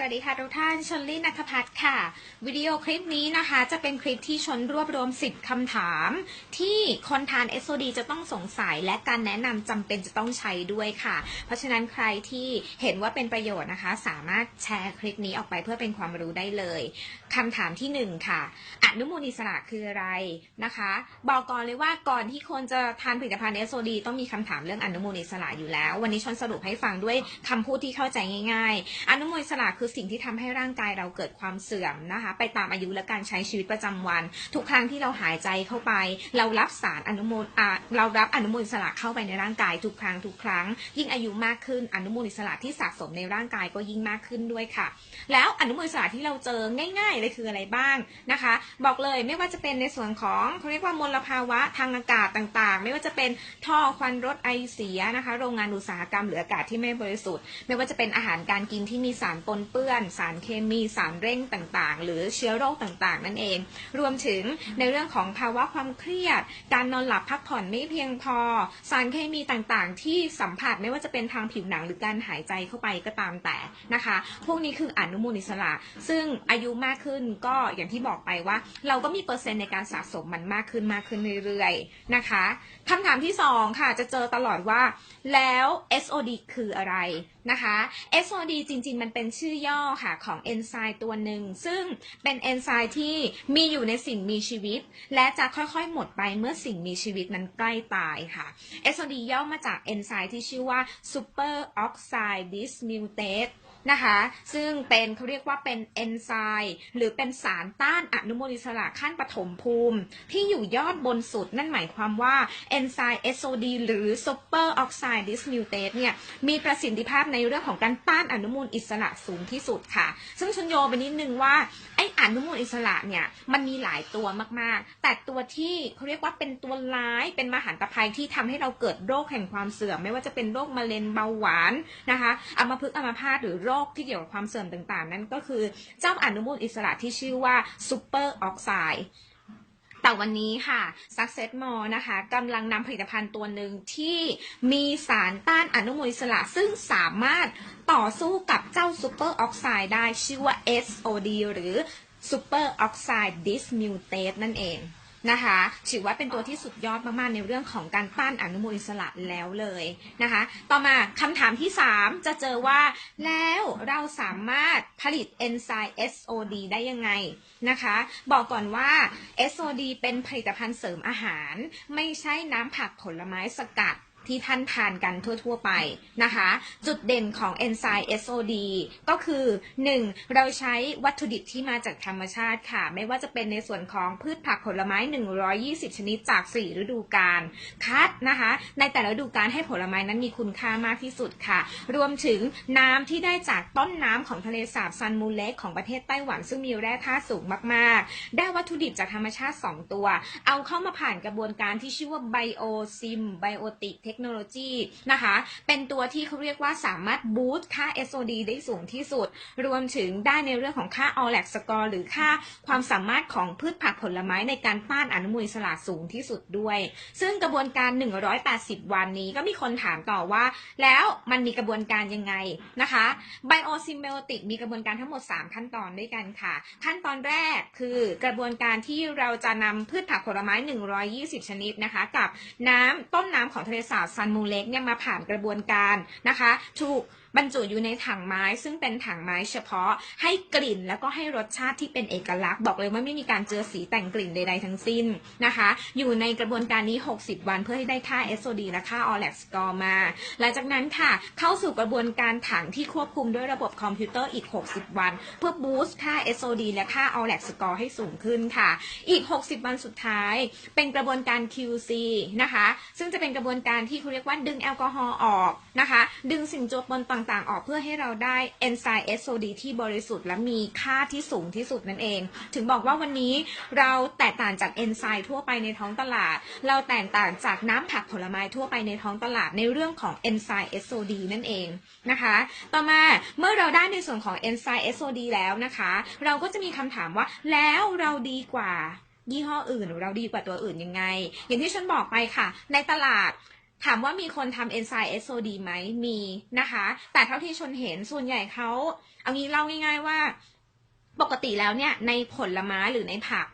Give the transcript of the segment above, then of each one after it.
สวัสดีค่ะทุกท่านชนลี่นัทพัฒน์ค่ะ วิดีโอคลิปนี้นะคะจะเป็นคลิปที่ชนรวบรวม 10 คำถาม ที่คนทาน SOD จะต้องสงสัยและการแนะนำจำเป็นจะต้องใช้ด้วยค่ะ เพราะฉะนั้นใครที่เห็นว่าเป็นประโยชน์นะคะ สามารถแชร์คลิปนี้ออกไปเพื่อเป็นความรู้ได้เลยคำถามที่หนึ่งค่ะ อนุมูลอิสระคืออะไรนะคะ บอกก่อนเลยว่าก่อนที่คนจะทานผลิตภัณฑ์ SOD ต้องมีคำถามเรื่องอนุมูลอิสระอยู่แล้ว วันนี้ชนสรุปให้ฟังด้วยคำพูดที่เข้าใจง่าย ๆ อนุมูลอิสระคือสิ่งที่ทำให้ร่างกายเราเกิดความเสื่อมนะคะ ไปตามอายุและการใช้ชีวิตประจำวัน ทุกครั้งที่เราหายใจเข้าไป เรารับสารอนุมูลอเรารับอนุมูลอิสระเข้าไปในร่างกายทุกครั้งทุกครั้ง ยิ่งอายุมากขึ้นอนุมูลอิสระที่สะสมในร่างกายก็ยิ่งมากขึ้นด้วยค่ะ แล้วอนุมูลอิสระที่เราเจอง่ายๆเลยคืออะไรบ้างนะคะ บอกเลยไม่ว่าจะเป็นในส่วนของเขาเรียกว่ามลภาวะทางอากาศต่างๆ ไม่ว่าจะเป็นท่อควันรถไอเสียนะคะ โรงงานอุตสาหกรรมหรืออากาศที่ไม่บริสุทธิ์ ไม่ว่าจะเป็นอาหารการกินที่มีสารปนเปื้อนสารเคมีสารเร่งต่างๆ หรือเชื้อโรคต่างๆ นั่นเอง รวมถึงในเรื่องของภาวะความเครียด การนอนหลับพักผ่อนไม่เพียงพอ สารเคมีต่างๆ ที่สัมผัสไม่ว่าจะเป็นทางผิวหนังหรือการหายใจเข้าไปก็ตามแต่นะคะ พวกนี้คืออนุมูลอิสระ ซึ่งอายุมากขึ้นก็อย่างที่บอกไปว่า เราก็มีเปอร์เซ็นต์ในการสะสมมันมากขึ้นมากขึ้นเรื่อยๆนะคะคำถามที่สองค่ะจะเจอตลอดว่าแล้ว SOD คืออะไร นะคะ SOD จริง ๆ มันเป็นชื่อย่อค่ะของเอนไซม์ตัวหนึ่ง ซึ่งเป็นเอนไซม์ที่มีอยู่ในสิ่งมีชีวิต และจะค่อยๆ หมดไปเมื่อสิ่งมีชีวิตนั้นใกล้ตายค่ะ SOD ย่อมาจากเอนไซม์ที่ชื่อว่า Super Oxide Dismutase นะคะซึ่งเป็นเขาเรียกว่าเป็นเอนไซม์หรือเป็นสารต้านอนุมูลอิสระขั้นปฐมภูมิ ที่อยู่ยอดบนสุดนั่นหมายความว่าเอนไซม์ SOD หรือ Super Oxide Dismutase เนี่ยมีประสิทธิภาพในเรื่องของการต้านอนุมูลอิสระสูงที่สุดค่ะ ซึ่งชนโยไปนิดนึงว่า ไออนุมูลอิสระเนี่ยมันมีหลายตัวมากๆ แต่ตัวที่เขาเรียกว่าเป็นตัวร้ายเป็นมหันตภัยที่ทำให้เราเกิดโรคแห่งความเสื่อม ไม่ว่าจะเป็นโรคมะเร็งเบาหวานนะคะอัมพฤกษ์อัมพาตหรือโรคที่เกี่ยวกับความเสื่อมต่างๆ นั่นก็คือเจ้าอนุมูลอิสระที่ชื่อว่าซูเปอร์ออกไซด์ แต่วันนี้ค่ะ Success m o r e นะคะกำลังนำผลิตภัณฑ์ตัวหนึ่งที่มีสารต้านอนุมูลอิสระ ซึ่งสามารถต่อสู้กับเจ้าซูเปอร์ออกไซด์ได้ชื่อว่า SOD หรือ Super Oxide Dismutase นั่นเอง นะคะถือว่าเป็นตัวที่สุดยอดมากๆในเรื่องของการต้านอนุมูลอิสระแล้วเลยนะคะ ต่อมาคำถามที่ 3 จะเจอว่า แล้วเราสามารถผลิตเอนไซม์ SOD ได้ยังไงนะคะ บอกก่อนว่า SOD เป็นผลิตภัณฑ์เสริมอาหาร ไม่ใช่น้ำผักผลไม้สกัด ที่ท่านทานกันทั่ว ๆ ไปนะคะ จุดเด่นของเอนไซม์ SOD ก็คือ 1. เราใช้วัตถุดิบที่มาจากธรรมชาติค่ะ ไม่ว่าจะเป็นในส่วนของพืชผักผลไม้ 120 ชนิดจาก 4 ฤดูกาลคัดนะคะ ในแต่ละฤดูกาลให้ผลไม้นั้นมีคุณค่ามากที่สุดค่ะ รวมถึงน้ำที่ได้จากต้นน้ำของทะเลสาบซันมูเล็กของประเทศไต้หวัน ซึ่งมีแร่ธาตุสูงมากๆ ได้วัตถุดิบจากธรรมชาติ 2 ตัว เอาเข้ามาผ่านกระบวนการที่ชื่อว่าไบโอซิมไบโอติกเทคโนโลยีนะคะ เป็นตัวที่เขาเรียกว่าสามารถบูสต์ค่า SOD ได้สูงที่สุด รวมถึงได้ในเรื่องของค่า a l l a c score หรือค่าความสามารถของพืชผักผลไม้ในการต้านอนุมูลอิสระสูงที่สุดด้วย ซึ่งกระบวนการ 180 วันนี้ก็มีคนถามต่อว่า แล้วมันมีกระบวนการยังไงนะคะ Biosymbiotic มีกระบวนการทั้งหมด 3 ขั้นตอนด้วยกันค่ะ ขั้นตอนแรกคือกระบวนการที่เราจะนำพืชผักผลไม้ 120 ชนิดนะคะ กับน้ำต้นน้ำของทะเลสาบซันมูเล็กเนี่ยมาผ่านกระบวนการนะคะ ถูกบรรจุอยู่ในถังไม้ ซึ่งเป็นถังไม้เฉพาะให้กลิ่นแล้วก็ให้รสชาติที่เป็นเอกลักษณ์ บอกเลยว่าไม่มีการเจือสีแต่งกลิ่นใดๆทั้งสิ้นนะคะ อยู่ในกระบวนการนี้ 60 วันเพื่อให้ได้ค่า SOD และค่า a l l a c score มา หลังจากนั้นค่ะ เข้าสู่กระบวนการถังที่ควบคุมด้วยระบบคอมพิวเตอร์อีก 60 วัน เพื่อบูสต์ค่า SOD และค่า a l l a c score ให้สูงขึ้นค่ะ อีก 60 วันสุดท้าย เป็นกระบวนการ QC นะคะ ซึ่งจะเป็นกระบวนการที่เขาเรียกว่าดึงแอลกอฮอล์ออกนะคะ ดึงสิ่งจัวปนต่างต่างๆ ออกเพื่อให้เราได้เอนไซม์ SOD ที่บริสุทธิ์และมีค่าที่สูงที่สุดนั่นเอง ถึงบอกว่าวันนี้เราแตกต่างจากเอนไซม์ทั่วไปในท้องตลาด เราแตกต่างจากน้ำผักผลไม้ทั่วไปในท้องตลาดในเรื่องของเอนไซม์ SOD นั่นเองนะคะ ต่อมาเมื่อเราได้ในส่วนของเอนไซม์ SOD แล้วนะคะ เราก็จะมีคำถามว่าแล้วเราดีกว่ายี่ห้ออื่นหรือเราดีกว่าตัวอื่นยังไง อย่างที่ฉันบอกไปค่ะ ในตลาด ถามว่ามีคนทำเอนไซม์ SOD ไหมมีนะคะ แต่เท่าที่ชนเห็นส่วนใหญ่เขาเอางี้เล่าง่ายๆว่า ปกติแล้วเนี่ยในผลไม้หรือในผัก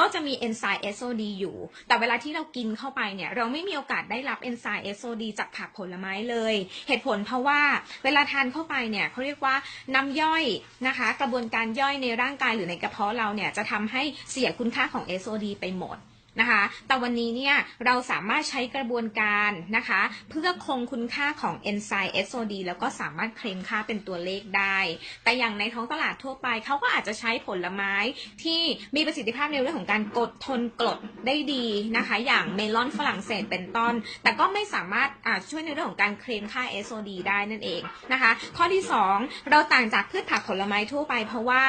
ก็จะมีเอนไซม์ SOD อยู่ แต่เวลาที่เรากินเข้าไปเนี่ย เราไม่มีโอกาสได้รับเอนไซม์ SOD จากผักผลไม้เลย เหตุผลเพราะว่าเวลาทานเข้าไปเนี่ยเขาเรียกว่าน้ำย่อยนะคะ กระบวนการย่อยในร่างกายหรือในกระเพาะเราเนี่ยจะทำให้เสียคุณค่าของ SOD ไปหมด นะคะ แต่วันนี้เนี่ยเราสามารถใช้กระบวนการนะคะ เพื่อคงคุณค่าของเอนไซม์ SOD แล้วก็สามารถเคลมค่าเป็นตัวเลขได้ แต่อย่างในท้องตลาดทั่วไปเขาก็อาจจะใช้ผลไม้ที่มีประสิทธิภาพในเรื่องของการกดทนกรดได้ดีนะคะ อย่างเมลอนฝรั่งเศสเป็นต้น แต่ก็ไม่สามารถอ่าช่วยในเรื่องของการเคลมค่า SOD ได้นั่นเองนะคะ ข้อที่ 2 เราต่างจากพืชผักผลไม้ทั่วไป เพราะว่า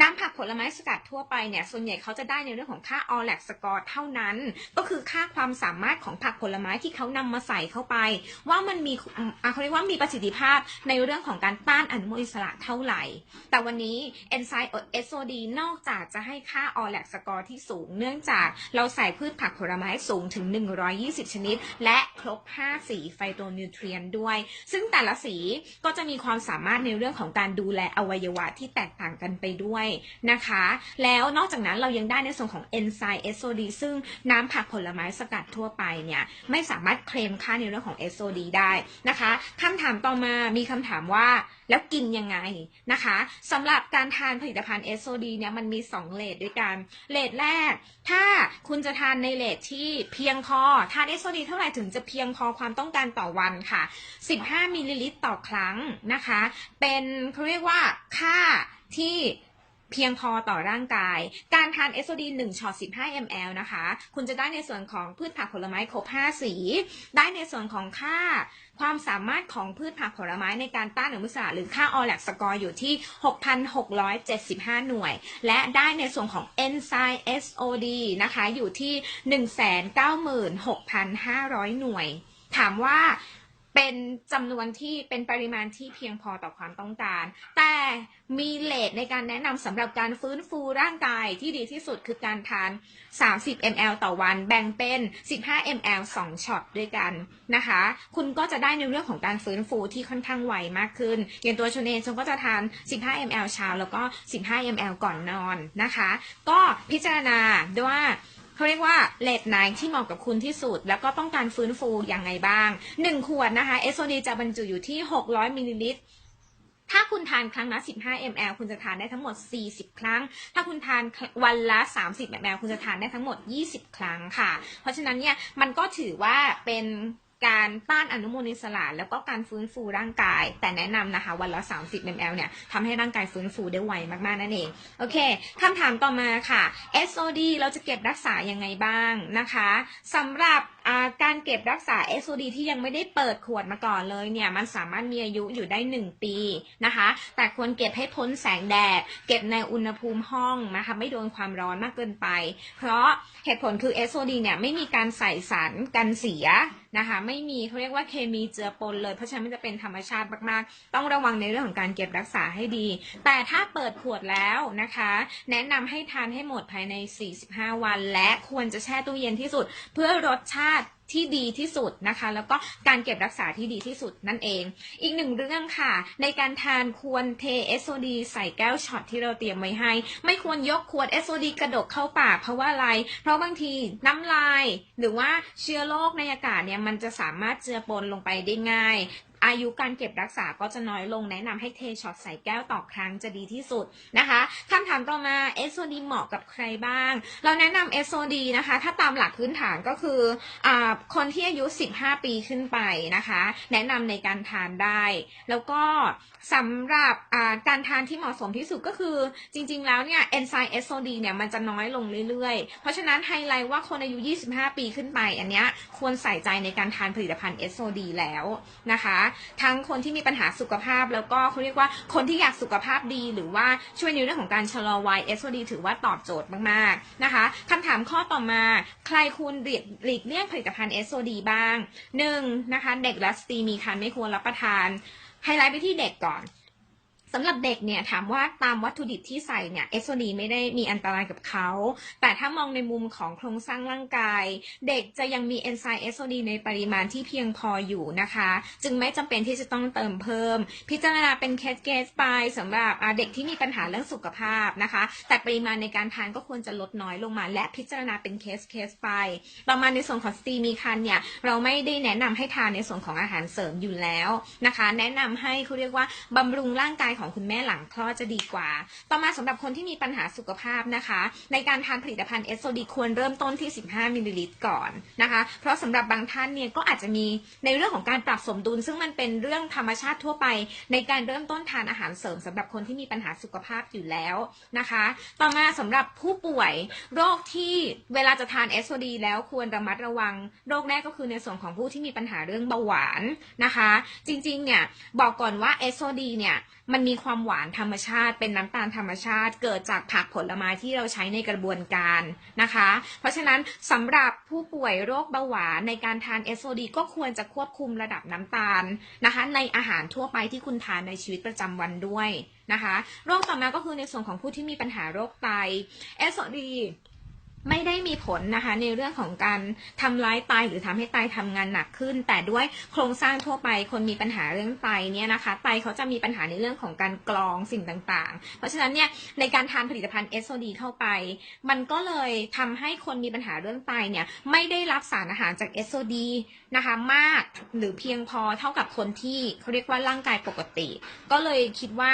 น้ำผักผลไม้สกัดทั่วไปเนี่ยส่วนใหญ่เขาจะได้ในเรื่องของค่า o l a c score เท่านั้น ก็คือค่าความสามารถของผักผลไม้ที่เขานำมาใส่เข้าไป ว่ามันมีเขาเรียกว่ามีประสิทธิภาพในเรื่องของการต้านอนุมูลอิสระเท่าไหร่ แต่วันนี้เอนไซม์ SOD นอกจากจะให้ค่า o l a c score ที่สูง เนื่องจากเราใส่พืชผักผลไม้สูงถึง 120 ชนิด และครบ 5 สีไฟโตนิวเทรียนด้วย ซึ่งแต่ละสีก็จะมีความสามารถในเรื่องของการดูแลอวัยวะที่แตกต่างกันไปด้วยนะคะ แล้วนอกจากนั้นเรายังได้ในส่วนของเอนไซม์ SOD ซึ่งน้ำผักผลไม้สกัดทั่วไปเนี่ยไม่สามารถเคลมค่าในเรื่องของ SOD ได้นะคะคำถามต่อมามีคำถามว่าแล้วกินยังไงนะคะสำหรับการทานผลิตภัณฑ์ SOD เนี่ยมันมี 2เลทด้วยกันเลทแรก ถ้าคุณจะทานในเลทที่เพียงพอทาน SOD เท่าไหร่ถึงจะเพียงพอความต้องการต่อวันค่ะ 15มิลลิลิตรต่อครั้งนะคะ เป็นเขาเรียกว่าค่าที่ เพียงพอต่อร่างกาย การทาน SOD 1ช็อต15 ml นะคะ คุณจะได้ในส่วนของพืชผักผลไม้ครบ 5 สี ได้ในส่วนของค่าความสามารถของพืชผักผลไม้ในการต้านอนุมูลอิสระหรือค่า o l a c score อยู่ที่ 6,675 หน่วย และได้ในส่วนของ enzyme SOD นะคะอยู่ที่ 196,500 หน่วย ถามว่า เป็นจำนวนที่เป็นปริมาณที่เพียงพอต่อความต้องการ แต่มีเลทในการแนะนำสำหรับการฟื้นฟูร่างกายที่ดีที่สุดคือการทาน 30 ml ต่อวัน แบ่งเป็น 15 ml 2ช็อตด้วยกันนะคะ คุณก็จะได้ในเรื่องของการฟื้นฟูที่ค่อนข้างไวมากขึ้น อย่างตัวชนเองชนก็จะทาน 15 ml เช้าแล้วก็ 15 ml ก่อนนอนนะคะ ก็พิจารณาด้วยว่า เขาเรียกว่าเลดไนที่เหมาะกับคุณที่สุด แล้วก็ต้องการฟื้นฟูอย่างไงบ้าง 1 ขวดนะคะเอสโซดีจะบรรจุอยู่ที่ 600มิลลิลิตรถ้าคุณทานครั้งละ 15 ml คุณจะทานได้ทั้งหมด 40 ครั้ง ถ้าคุณทานวันละ 30 ml คุณจะทานได้ทั้งหมด 20 ครั้งค่ะ เพราะฉะนั้นเนี่ยมันก็ถือว่าเป็น การต้านอนุมูลอิสระแล้วก็การฟื้นฟูร่างกาย แต่แนะนำนะคะวันละ 30 ml เนี่ยทำให้ร่างกายฟื้นฟูได้ไวมากๆนั่นเอง โอเคคำถามต่อมาค่ะ SOD เราจะเก็บรักษายังไงบ้างนะคะสำหรับการเก็บรักษา SOD ที่ยังไม่ได้เปิดขวดมาก่อนเลยเนี่ยมันสามารถมีอายุอยู่ได้ 1 ปีนะคะ แต่ควรเก็บให้พ้นแสงแดด เก็บในอุณหภูมิห้องนะคะไม่โดนความร้อนมากเกินไป เพราะเหตุผลคือ SOD เนี่ยไม่มีการใส่สารกันเสียนะคะไม่มีเขาเรียกว่าเคมีเจือปนเลยเพราะฉะนั้นมันจะเป็นธรรมชาติมากๆ ต้องระวังในเรื่องของการเก็บรักษาให้ดี แต่ถ้าเปิดขวดแล้วนะคะ แนะนำให้ทานให้หมดภายใน 45 วัน และควรจะแช่ตู้เย็นที่สุด เพื่อรสชาติที่ดีที่สุดนะคะ แล้วก็การเก็บรักษาที่ดีที่สุดนั่นเอง อีกหนึ่งเรื่องค่ะ ในการทานควรเทเอสโซดีใส่แก้วช็อตที่เราเตรียมไว้ให้ ไม่ควรยกขวดเอสโซดีกระดกเข้าปากเพราะว่าอะไร เพราะบางทีน้ำลาย หรือว่าเชื้อโรคในอากาศเนี่ยมันจะสามารถเจือปนลงไปได้ง่าย อายุการเก็บรักษาก็จะน้อยลงแนะนำให้เทช็อตใส่แก้วต่อครั้งจะดีที่สุดนะคะคำถามต่อมา SOD เหมาะกับใครบ้าง เราแนะนำ SOD นะคะ ถ้าตามหลักพื้นฐานก็คืออคนที่อายุ 15 ปีขึ้นไปนะคะ แนะนำในการทานได้ แล้วก็สำหรับการทานที่เหมาะสมที่สุดก็คือจริงๆแล้วเนี่ยเอนไซม์ SOD เนี่ยมันจะน้อยลงเรื่อยๆ เพราะฉะนั้นไฮไลท์ว่าคนอายุ 25 ปีขึ้นไป อันเนี้ยควรใส่ใจในการทานผลิตภัณฑ์ SOD แล้วนะคะทั้งคนที่มีปัญหาสุขภาพ แล้วก็เขาเรียกว่าคนที่อยากสุขภาพดี หรือว่าช่วยในเรื่องของการชะลอวัย SOD ถือว่าตอบโจทย์มากๆนะคะคำถามข้อต่อมา ใครควรหลีกเลี่ยงผลิตภัณฑ์ SOD บ้างหนึ่งนะคะเด็กและสตรีมีครรภ์ไม่ควรรับประทานไฮไลท์ไปที่เด็กก่อน สำหรับเด็กเนี่ยถามว่าตามวัตถุดิบที่ใส่เนี่ยเอสโดีไม่ได้มีอันตรายกับเขา แต่ถ้ามองในมุมของโครงสร้างร่างกาย เด็กจะยังมีเอนไซม์เอสโดีในปริมาณที่เพียงพออยู่นะคะ จึงไม่จำเป็นที่จะต้องเติมเพิ่ม พิจารณาเป็นเคสเคสไปสำหรับเด็กที่มีปัญหาเรื่องสุขภาพนะคะ แต่ปริมาณในการทานก็ควรจะลดน้อยลงมา และพิจารณาเป็นเคสเคสไปต่อมาในส่วนของสตรีมีคันเนี่ยเราไม่ได้แนะนำให้ทานในส่วนของอาหารเสริมอยู่แล้วนะคะ แนะนำให้เขาเรียกว่าบำรุงร่างกายของของคุณแม่หลังคลอดจะดีกว่า ต่อมาสำหรับคนที่มีปัญหาสุขภาพนะคะ ในการทานผลิตภัณฑ์เอสโซดีควรเริ่มต้นที่ 15มิลลิลิตรก่อนนะคะ เพราะสำหรับบางท่านเนี่ยก็อาจจะมีในเรื่องของการปรับสมดุล ซึ่งมันเป็นเรื่องธรรมชาติทั่วไป ในการเริ่มต้นทานอาหารเสริมสำหรับคนที่มีปัญหาสุขภาพอยู่แล้วนะคะ ต่อมาสำหรับผู้ป่วยโรคที่เวลาจะทานเอสโซดีแล้วควรระมัดระวัง โรคแรกก็คือในส่วนของผู้ที่มีปัญหาเรื่องเบาหวานนะคะ จริงๆเนี่ยบอกก่อนว่าเอสโซดีเนี่ยมันมีีความหวานธรรมชาติ เป็นน้ำตาลธรรมชาติ เกิดจากผักผลไม้ที่เราใช้ในกระบวนการนะคะ เพราะฉะนั้นสำหรับผู้ป่วยโรคเบาหวานในการทานเอสโซดีก็ควรจะควบคุมระดับน้ำตาลนะคะ ในอาหารทั่วไปที่คุณทานในชีวิตประจำวันด้วยนะคะ โรคต่อมาก็คือในส่วนของผู้ที่มีปัญหาโรคไตเอสโซดี ไม่ได้มีผลนะคะในเรื่องของการทำร้ายไตหรือทำให้ไตทำงานหนักขึ้น แต่ด้วยโครงสร้างทั่วไปคนมีปัญหาเรื่องไตเนี่ยนะคะไตเขาจะมีปัญหาในเรื่องของการกรองสิ่งต่างๆ เพราะฉะนั้นเนี่ยในการทานผลิตภัณฑ์เอสโดีเข้าไป มันก็เลยทำให้คนมีปัญหาเรื่องไตเนี่ยไม่ได้รับสารอาหารจากเอสดีนะคะมากหรือเพียงพอเท่ากับคนที่เขาเรียกว่าร่างกายปกติ ก็เลยคิดว่า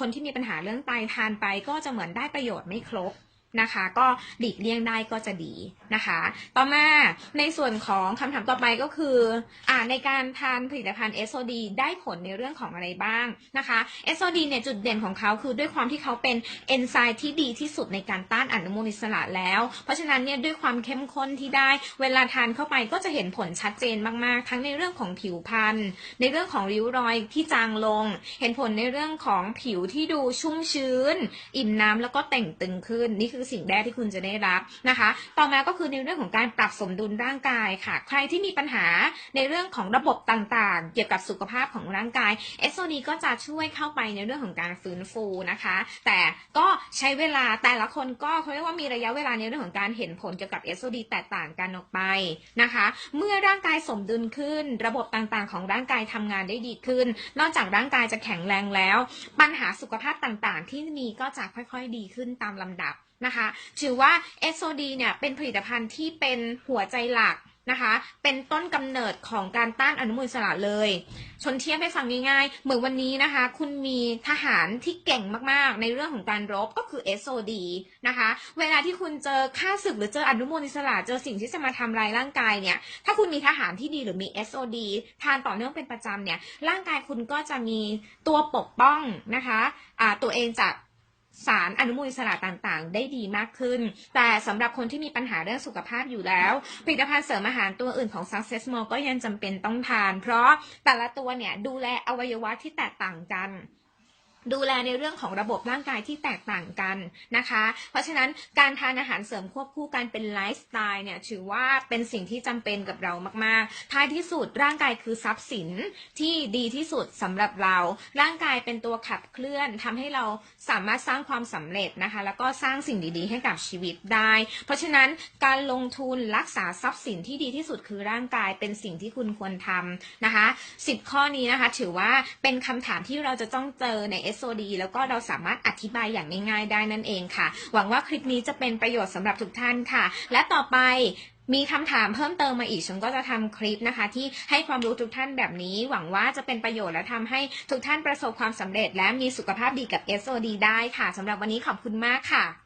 คนที่มีปัญหาเรื่องไตทานไปก็จะเหมือนได้ประโยชน์ไม่ครบ นะคะ ก็หลีกเลี่ยงได้ก็จะดีนะคะ ต่อมาในส่วนของคำถามต่อไปก็คืออ่าในการทานผลิตภัณฑ์ SOD ได้ผลในเรื่องของอะไรบ้างนะคะ SOD เนี่ยจุดเด่นของเขาคือด้วยความที่เขาเป็นเอนไซม์ที่ดีที่สุดในการต้านอนุมูลอิสระแล้ว เพราะฉะนั้นเนี่ยด้วยความเข้มข้นที่ได้ เวลาทานเข้าไปก็จะเห็นผลชัดเจนมากๆ ทั้งในเรื่องของผิวพรรณในเรื่องของริ้วรอยที่จางลง เห็นผลในเรื่องของผิวที่ดูชุ่มชื้น อิ่มน้ำแล้วก็แต่งตึงขึ้นนี่คือสิ่งแรกที่คุณจะได้รับนะคะ ต่อมาก็คือในเรื่องของการปรับสมดุลร่างกายค่ะ ใครที่มีปัญหาในเรื่องของระบบต่างๆ เกี่ยวกับสุขภาพของร่างกาย s o d ก็จะช่วยเข้าไปในเรื่องของการฟื้นฟูนะคะ แต่ก็ใช้เวลาแต่ละคนก็เขาเรียกว่ามีระยะเวลาในเรื่องของการเห็นผลเกี่ยวกับ s o d แตกต่างกันออกไปนะคะ เมื่อร่างกายสมดุลขึ้น ระบบต่างๆ ของร่างกายทำงานได้ดีขึ้น นอกจากร่างกายจะแข็งแรงแล้ว ปัญหาสุขภาพต่างๆ ที่มีก็จะค่อยๆดีขึ้นตามลำดับ นะคะ ถือว่า SOD เนี่ยเป็นผลิตภัณฑ์ที่เป็นหัวใจหลักนะคะ เป็นต้นกำเนิดของการต้านอนุมูลอิสระเลย ชนเทียบให้ฟังง่ายๆ เหมือนวันนี้นะคะ คุณมีทหารที่เก่งมากๆ ในเรื่องของการรบก็คือ SOD นะคะ เวลาที่คุณเจอค่าศึกหรือเจออนุมูลอิสระ เจอสิ่งที่จะมาทำลายร่างกายเนี่ย ถ้าคุณมีทหารที่ดีหรือมี SOD ทานต่อเนื่องเป็นประจำเนี่ย ร่างกายคุณก็จะมีตัวปกป้องนะคะะตัวเองจาก สารอนุมูลอิสระต่างๆ ได้ดีมากขึ้น แต่สำหรับคนที่มีปัญหาเรื่องสุขภาพอยู่แล้ว ผลิตภัณฑ์เสริมอาหารตัวอื่นของ Success More ก็ยังจำเป็นต้องทาน เพราะแต่ละตัวเนี่ยดูแลอวัยวะที่แตกต่างกัน ดูแลในเรื่องของระบบร่างกายที่แตกต่างกันนะคะ เพราะฉะนั้นการทานอาหารเสริมควบคู่กันเป็นไลฟ์สไตล์เนี่ยถือว่าเป็นสิ่งที่จำเป็นกับเรามาก ๆ ท้ายที่สุดร่างกายคือทรัพย์สินที่ดีที่สุดสำหรับเรา ร่างกายเป็นตัวขับเคลื่อนทำให้เราสามารถสร้างความสำเร็จนะคะ แล้วก็สร้างสิ่งดี ๆ ให้กับชีวิตได้ เพราะฉะนั้นการลงทุนรักษาทรัพย์สินที่ดีที่สุดคือร่างกายเป็นสิ่งที่คุณควรทำนะคะ 10 ข้อนี้นะคะถือว่าเป็นคำถามที่เราจะต้องเจอใน SOD แล้วก็เราสามารถอธิบายอย่างง่ายๆได้นั่นเองค่ะ หวังว่าคลิปนี้จะเป็นประโยชน์สำหรับทุกท่านค่ะ และต่อไปมีคำถามเพิ่มเติมมาอีกฉันก็จะทำคลิปนะคะ ที่ให้ความรู้ทุกท่านแบบนี้ หวังว่าจะเป็นประโยชน์และทำให้ทุกท่านประสบความสำเร็จ และมีสุขภาพดีกับ SOD ได้ค่ะสำหรับวันนี้ขอบคุณมากค่ะ